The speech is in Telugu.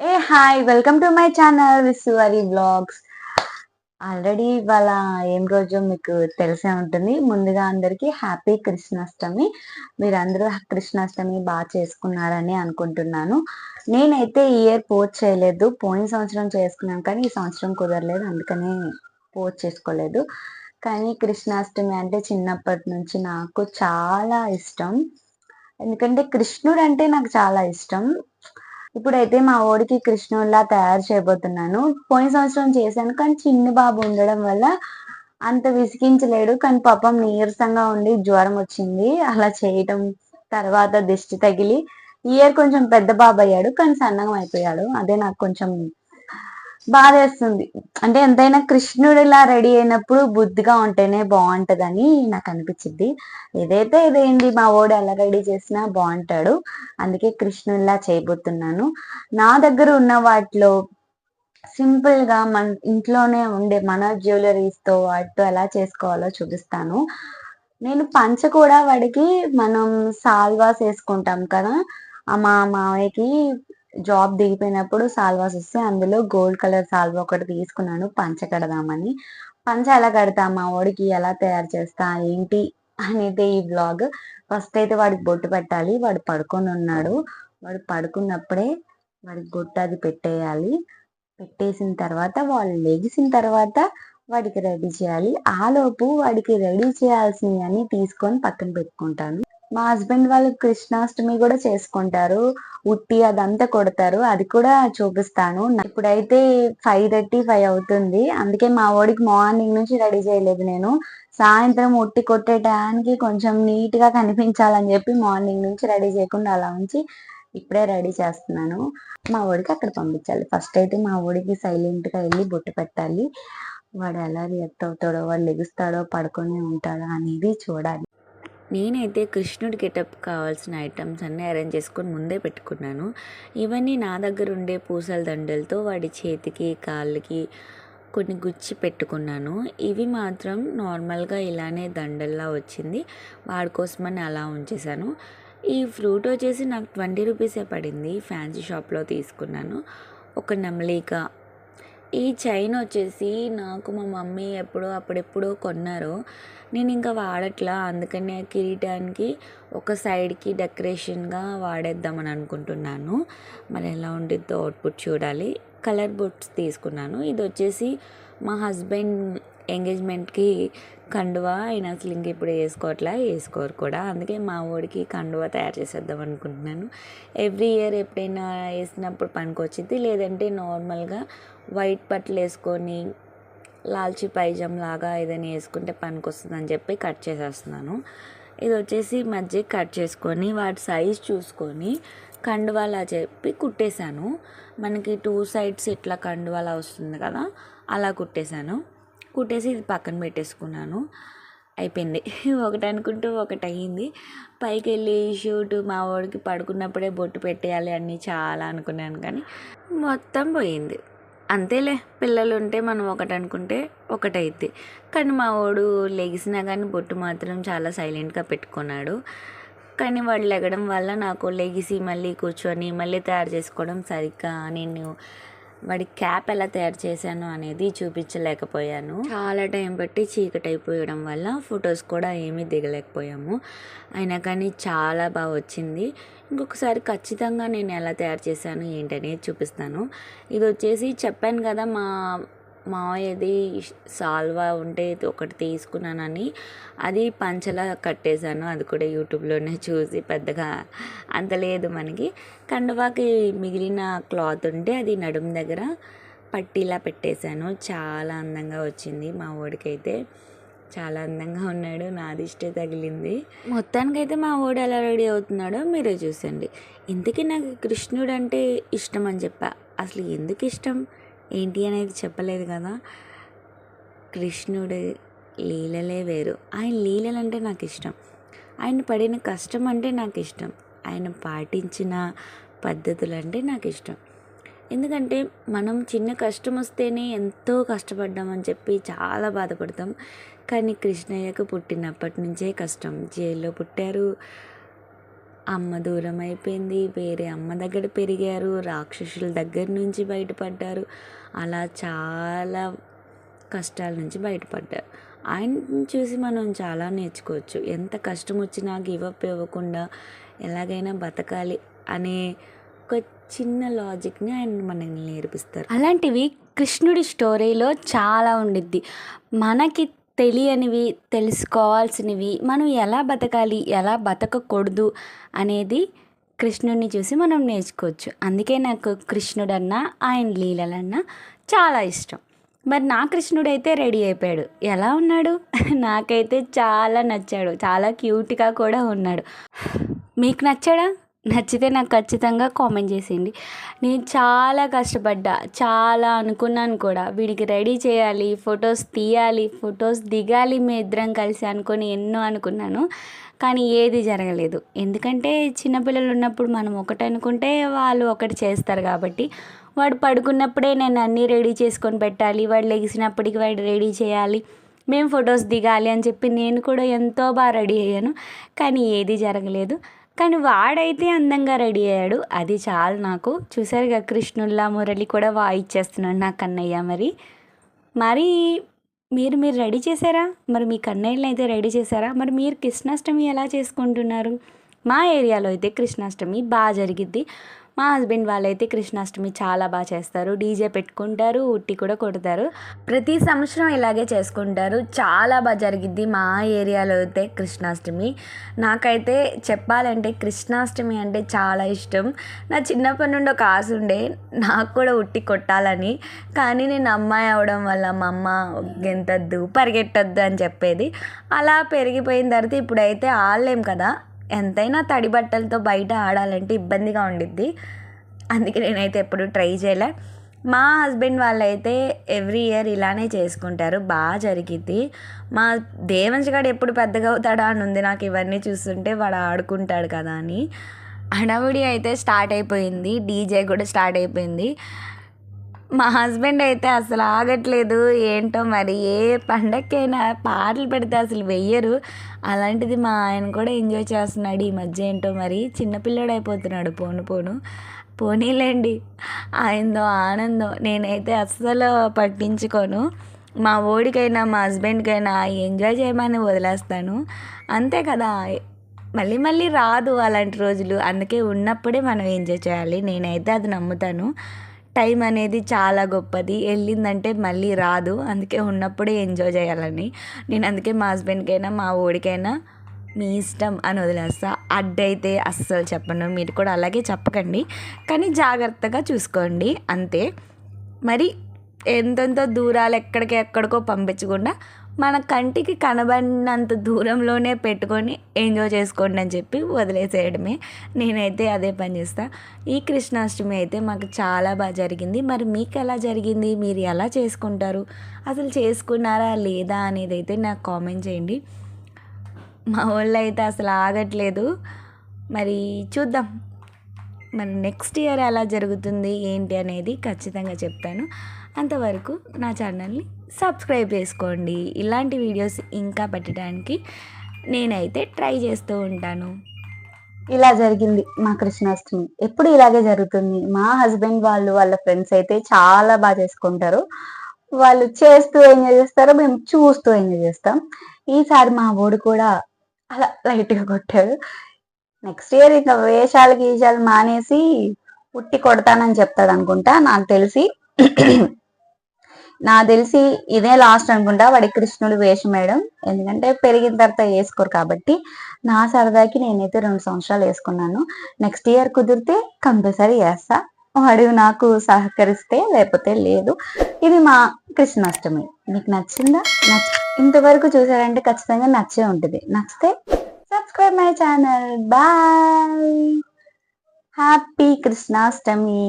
Hey hi welcome to my channel Vishwari blogs. Already ఇవాళ ఏం రోజు మీకు తెలిసే ఉంటుంది. ముందుగా అందరికీ హ్యాపీ కృష్ణాష్టమి. మీరందరూ కృష్ణాష్టమి బాగా చేసుకున్నారని అనుకుంటున్నాను. నేనైతే ఈ ఇయర్ పోస్ట్ చేయలేదు. పోయిన సంవత్సరం చేసుకున్నాను కానీ ఈ సంవత్సరం కుదరలేదు. అందుకనే పోస్ట్ చేసుకోలేదు. కానీ కృష్ణాష్టమి అంటే చిన్నప్పటి నుంచి నాకు చాలా ఇష్టం. ఎందుకంటే కృష్ణుడు అంటే నాకు చాలా ఇష్టం. ఇప్పుడైతే మా ఓడికి కృష్ణుల్లా తయారు చేయబోతున్నాను. పోయిన సంవత్సరం చేశాను కానీ చిన్న బాబు ఉండడం వల్ల అంత విసిగించలేడు కానీ పాపం నీరసంగా ఉండి జ్వరం వచ్చింది. అలా చేయటం తర్వాత దిష్టి తగిలి ఇయర్ కొంచెం పెద్ద బాబు అయ్యాడు కానీ సన్నగా అయిపోయాడు. అదే నాకు కొంచెం బాధేస్తుంది. అంటే ఎంతైనా కృష్ణుడిలా రెడీ అయినప్పుడు బుద్ధిగా ఉంటేనే బాగుంటదని నాకు అనిపించింది. ఏదైతే ఇదేంటి మా ఓడు ఎలా రెడీ చేసినా బాగుంటాడు. అందుకే కృష్ణుడిలా చేయబోతున్నాను. నా దగ్గర ఉన్న వాటిలో సింపుల్గా మన ఇంట్లోనే ఉండే మన జ్యువెలరీస్తో వాటితో ఎలా చేసుకోవాలో చూపిస్తాను. నేను పంచ కూడా వాడికి మనం సాల్వాస్ వేసుకుంటాం కదా మా మావయ్యకి జాబ్ దిగిపోయినప్పుడు సాల్వాస్ వస్తే అందులో గోల్డ్ కలర్ సాల్వా ఒకటి తీసుకున్నాను పంచ కడదామని. పంచ ఎలా కడతామా వాడికి ఎలా తయారు చేస్తా? ఏంటి? అనేది ఈ బ్లాగ్ ఫస్ట్ అయితే వాడికి బొట్టు పెట్టాలి. వాడు పడుకొని ఉన్నాడు. వాడు పడుకున్నప్పుడే వాడికి బొట్టు అది పెట్టేయాలి. పెట్టేసిన తర్వాత వాళ్ళు లెగిసిన తర్వాత వాడికి రెడీ చేయాలి. ఆలోపు వాడికి రెడీ చేయాల్సినవి అన్ని తీసుకొని పక్కన పెట్టుకుంటాను. మా హస్బెండ్ వాళ్ళు కృష్ణాష్టమి కూడా చేసుకుంటారు. ఉట్టి అదంతా కొడతారు. అది కూడా చూపిస్తాను. ఇప్పుడైతే ఫైవ్ థర్టీ ఫైవ్ అవుతుంది. అందుకే మా వాడికి మార్నింగ్ నుంచి రెడీ చేయలేదు నేను. సాయంత్రం ఉట్టి కొట్టే టయానికి కొంచెం నీట్గా కనిపించాలని చెప్పి మార్నింగ్ నుంచి రెడీ చేయకుండా అలా ఉంచి ఇప్పుడే రెడీ చేస్తున్నాను. మా వాడికి అక్కడ పంపించాలి. ఫస్ట్ అయితే మా వాడికి సైలెంట్గా వెళ్ళి బొట్టు పెట్టాలి. వాడు ఎలా రియాక్ట్ అవుతాడో వాడు లెగుస్తాడో పడుకొని ఉంటాడో అనేది చూడాలి. నేనైతే కృష్ణుడి గెటప్ కావాల్సిన ఐటమ్స్ అన్నీ అరేంజ్ చేసుకొని ముందే పెట్టుకున్నాను. ఇవన్నీ నా దగ్గర ఉండే పూసల దండలతో వాడి చేతికి కాళ్ళకి కొన్ని గుచ్చి పెట్టుకున్నాను. ఇవి మాత్రం నార్మల్గా ఇలానే దండల్లా వచ్చింది. వాడి కోసమని అలా ఉంచేసాను ఈ ఫ్రూట్ వచ్చేసి నాకు ట్వంటీ రూపీసే పడింది. ఫ్యాన్సీ షాప్లో తీసుకున్నాను. ఒక నెమలిక ఈ చైన్ వచ్చేసి నాకు మా మమ్మీ ఎప్పుడో అప్పుడెప్పుడో కొన్నారు. నేను ఇంకా వాడట్లా. అందుకనే కిరీటానికి ఒక సైడ్కి డెకరేషన్గా వాడేద్దామని అనుకుంటున్నాను. మరి ఎలా ఉండిద్దో అవుట్పుట్ చూడాలి. కలర్ బుట్స్ తీసుకున్నాను. ఇది వచ్చేసి మా హస్బెండ్ ఎంగేజ్మెంట్కి కండువా ఆయన అసలు ఇంక ఇప్పుడు వేసుకోవట్లా? వేసుకోరు కూడా. అందుకే మా ఊడికి కండువా తయారు చేసేద్దాం అనుకుంటున్నాను. ఎవ్రీ ఇయర్ ఎప్పుడైనా వేసినప్పుడు పనికొచ్చింది లేదంటే నార్మల్గా వైట్ బట్టలు వేసుకొని లాల్చి పైజామ్ లాగా ఏదైనా వేసుకుంటే పనికి వస్తుందని చెప్పి కట్ చేసేస్తున్నాను. ఇది వచ్చేసి మధ్య కట్ చేసుకొని వాటి సైజ్ చూసుకొని కండువాలా చెప్పి కుట్టేశాను. మనకి టూ సైడ్స్ ఇట్లా కండువాలా వస్తుంది కదా అలా కుట్టేశాను. కుట్టేసి ఇది పక్కన పెట్టేసుకున్నాను. అయిపోయింది. ఒకటి అనుకుంటూ ఒకటి అయ్యింది. పైకి వెళ్ళి షూట్ మా వాడికి పడుకున్నప్పుడే బొట్టు పెట్టేయాలి అన్నీ చాలా అనుకున్నాను కానీ మొత్తం పోయింది. అంతేలే పిల్లలు ఉంటే మనం ఒకటి అనుకుంటే ఒకటి కానీ మా వాడు లెగిసినా కానీ బొట్టు మాత్రం చాలా సైలెంట్గా పెట్టుకున్నాడు. కానీ వాడు లెగడం వల్ల నాకు లెగిసి మళ్ళీ కూర్చొని మళ్ళీ తయారు చేసుకోవడం సరిగ్గా నేను వాడి క్యాప్ ఎలా తయారు చేశాను అనేది చూపించలేకపోయాను. చాలా టైం బట్టి చీకటి అయిపోయడం వల్ల ఫొటోస్ కూడా ఏమీ దిగలేకపోయాము. అయినా కానీ చాలా బాగా వచ్చింది. ఇంకొకసారి ఖచ్చితంగా నేను ఎలా తయారు చేశాను ఏంటనేది చూపిస్తాను. ఇది వచ్చేసి చెప్పాను కదా మా మావయ్యది సాల్వా ఉంటే ఒకటి తీసుకున్నానని. అది పంచలా కట్టేశాను. అది కూడా యూట్యూబ్లోనే చూసి పెద్దగా అంత లేదు మనకి. కండువాకి మిగిలిన క్లాత్ ఉంటే అది నడుము దగ్గర పట్టీలా పెట్టేశాను. చాలా అందంగా వచ్చింది మా ఓడికైతే. చాలా అందంగా ఉన్నాడు. నాదిష్టే తగిలింది. మొత్తానికైతే మా ఓడు ఎలా రెడీ అవుతున్నాడో మీరే చూసండి. ఇంతకీ నాకు కృష్ణుడు అంటే ఇష్టం అని చెప్పా. అసలు ఎందుకు ఇష్టం ఏంటి అనేది చెప్పలేదు కదా. కృష్ణుడు లీలలే వేరు. ఆయన లీలలు అంటే నాకు ఇష్టం ఆయన పడిన కష్టం అంటే నాకు ఇష్టం ఆయన పాటించిన పద్ధతులు అంటే నాకు ఇష్టం ఎందుకంటే మనం చిన్న కష్టం వస్తేనే ఎంతో కష్టపడ్డామని చెప్పి చాలా బాధపడతాం. కానీ కృష్ణయ్యకు పుట్టినప్పటి నుంచే కష్టం. జైల్లో పుట్టారు. అమ్మ దూరం అయిపోయింది వేరే అమ్మ దగ్గర పెరిగారు. రాక్షసుల దగ్గర నుంచి బయటపడ్డారు. అలా చాలా కష్టాల నుంచి బయటపడ్డారు. ఆయన చూసి మనం చాలా నేర్చుకోవచ్చు. ఎంత కష్టం వచ్చినా గివప్ ఇవ్వకుండా ఎలాగైనా బతకాలి అనే ఒక చిన్న లాజిక్ని ఆయన మనల్ని నేర్పిస్తారు. అలాంటివి కృష్ణుడి స్టోరీలో చాలా ఉండిద్ది. మనకి తెలియనివి తెలుసుకోవాల్సినవి మనం ఎలా బతకాలి ఎలా బతకకూడదు అనేది కృష్ణుడిని చూసి మనం నేర్చుకోవచ్చు. అందుకే నాకు కృష్ణుడన్నా ఆయన లీలలన్నా చాలా ఇష్టం. మరి నా కృష్ణుడైతే రెడీ అయిపోయాడు. ఎలా ఉన్నాడు? నాకైతే చాలా నచ్చాడు. చాలా క్యూట్గా కూడా ఉన్నాడు. మీకు నచ్చాడా? నచ్చితే నాకు ఖచ్చితంగా కామెంట్ చేసేయండి. నేను చాలా కష్టపడ్డా చాలా అనుకున్నాను కూడా. వీడికి రెడీ చేయాలి ఫొటోస్ తీయాలి ఫొటోస్ దిగాలి మీ ఇద్దరం కలిసి అనుకొని ఎన్నో అనుకున్నాను. కానీ ఏది జరగలేదు. ఎందుకంటే చిన్నపిల్లలు ఉన్నప్పుడు మనం ఒకటి అనుకుంటే వాళ్ళు ఒకటి చేస్తారు కాబట్టి. వాడు పడుకున్నప్పుడే నేను అన్నీ రెడీ చేసుకొని పెట్టాలి వాడు లెగిసినప్పటికి వాడు రెడీ చేయాలి మేము ఫొటోస్ దిగాలి అని చెప్పి నేను కూడా ఎంతో బాగా రెడీ అయ్యాను. కానీ ఏది జరగలేదు. కానీ వాడైతే అందంగా రెడీ అయ్యాడు. అది చాలు నాకు. చూసారుగా కృష్ణుల్లా మురళి కూడా వాయిచ్చేస్తున్నాడు నా కన్నయ్య మరి. మరి మీరు మీరు రెడీ చేశారా? మరి మీ కన్నయ్యలను అయితే రెడీ చేశారా? మరి మీరు కృష్ణాష్టమి ఎలా చేసుకుంటున్నారు? మా ఏరియాలో అయితే కృష్ణాష్టమి బాగా జరిగిద్ది. మా హస్బెండ్ వాళ్ళైతే కృష్ణాష్టమి చాలా బాగా చేస్తారు. డీజే పెట్టుకుంటారు ఉట్టి కూడా కొడతారు. ప్రతి సంవత్సరం ఇలాగే చేసుకుంటారు. చాలా బాగా జరిగిద్ది మా ఏరియాలో అయితే కృష్ణాష్టమి. నాకైతే చెప్పాలంటే కృష్ణాష్టమి అంటే చాలా ఇష్టం. నా చిన్నప్పటి నుండి ఒక ఆశ ఉండే నాకు కూడా ఉట్టి కొట్టాలని. కానీ నేను అమ్మాయి అవడం వల్ల మా అమ్మ గెంతద్దు పరిగెట్టద్దు అని చెప్పేది. అలా పెరిగిపోయిన తర్వాత ఇప్పుడైతే ఆడలేం కదా. ఎంతైనా తడి బట్టలతో బయట ఆడాలంటే ఇబ్బందిగా ఉండిద్ది. అందుకే నేనైతే ఎప్పుడు ట్రై చేయలే. మా హస్బెండ్ వాళ్ళైతే ఎవ్రీ ఇయర్ ఇలానే చేసుకుంటారు. బాగా జరిగిద్ది. మా దేవంశ్ గారు ఎప్పుడు పెద్దగా అవుతాడా అని ఉంది నాకు ఇవన్నీ చూస్తుంటే వాడు ఆడుకుంటాడు కదా అని. హడావుడి అయితే స్టార్ట్ అయిపోయింది. డీజే కూడా స్టార్ట్ అయిపోయింది. మా హస్బెండ్ అయితే అసలు ఆగట్లేదు. ఏంటో మరి ఏ పండక్కైనా పాటలు పెడితే అసలు వెయ్యరు. అలాంటిది మా ఆయన కూడా ఎంజాయ్ చేస్తున్నాడు. ఈ మధ్య ఏంటో మరి చిన్నపిల్లడు అయిపోతున్నాడు. పోను పోను. పోనీలేండి. ఆయనదో ఆనందం నేనైతే అస్సలు పట్టించుకోను. మా ఓడికైనా మా హస్బెండ్కైనా ఎంజాయ్ చేయమని వదిలేస్తాను. అంతే కదా. మళ్ళీ మళ్ళీ రాదు అలాంటి రోజులు. అందుకే ఉన్నప్పుడే మనం ఎంజాయ్ చేయాలి. నేనైతే అది నమ్ముతాను. టైం అనేది చాలా గొప్పది. వెళ్ళిందంటే మళ్ళీ రాదు. అందుకే ఉన్నప్పుడే ఎంజాయ్ చేయాలని. నేను అందుకే మా హస్బెండ్కైనా మా ఓడికైనా మీ ఇష్టం అని వదిలేస్తా. అడ్డైతే అస్సలు చెప్పను. మీరు కూడా అలాగే చెప్పకండి. కానీ జాగ్రత్తగా చూసుకోండి. అంతే. మరి ఎంతెంతో దూరాలు ఎక్కడికి ఎక్కడికో పంపించకుండా మన కంటికి కనబడినంత దూరంలోనే పెట్టుకొని ఎంజాయ్ చేసుకోండి అని చెప్పి వదిలేసేయడమే. నేనైతే అదే పని చేస్తా. ఈ కృష్ణాష్టమి అయితే మాకు చాలా బాగా జరిగింది. మరి మీకు ఎలా జరిగింది? మీరు ఎలా చేసుకుంటారు? అసలు చేసుకున్నారా లేదా అనేది అయితే నాకు కామెంట్ చేయండి. మా వాళ్ళు అయితే అసలు ఆగట్లేదు. మరి చూద్దాం. మరి నెక్స్ట్ ఇయర్ ఎలా జరుగుతుంది? ఏంటి అనేది ఖచ్చితంగా చెప్తాను. అంతవరకు నా ఛానల్ని సబ్స్క్రైబ్ చేసుకోండి. ఇలాంటి వీడియోస్ ఇంకా పెట్టడానికి నేనైతే ట్రై చేస్తూ ఉంటాను. ఇలా జరిగింది మా కృష్ణాష్టమి. ఎప్పుడు ఇలాగే జరుగుతుంది? మా హస్బెండ్ వాళ్ళు వాళ్ళ ఫ్రెండ్స్ అయితే చాలా బాగా చేసుకుంటారు. వాళ్ళు చేస్తూ ఎంజాయ్ చేస్తారు మేము చూస్తూ ఎంజాయ్ చేస్తాం. ఈసారి మా ఓడు కూడా అలా లైట్గా కొట్టాడు నెక్స్ట్ ఇయర్ ఇంకా వేషాలు గీషాలు మానేసి ఉట్టి కొడతానని చెప్తాడు అనుకుంటా. నాకు తెలిసి నాకు తెలిసి ఇదే లాస్ట్ అనుకుంటా వాడి కృష్ణుడు వేషం వేయడం ఎందుకంటే పెరిగిన తర్వాత వేసుకోరు కాబట్టి నా సరదాకి నేనైతే రెండు సంవత్సరాలు వేసుకున్నాను. నెక్స్ట్ ఇయర్ కుదిరితే కంపల్సరీ వేస్తా. వాడు నాకు సహకరిస్తే లేకపోతే లేదు. ఇది మా కృష్ణాష్టమి. మీకు నచ్చిందా? నచ్చ ఇంతవరకు చూసారంటే ఖచ్చితంగా నచ్చే ఉంటుంది. నచ్చితే subscribe my channel bye happy Krishnashtami.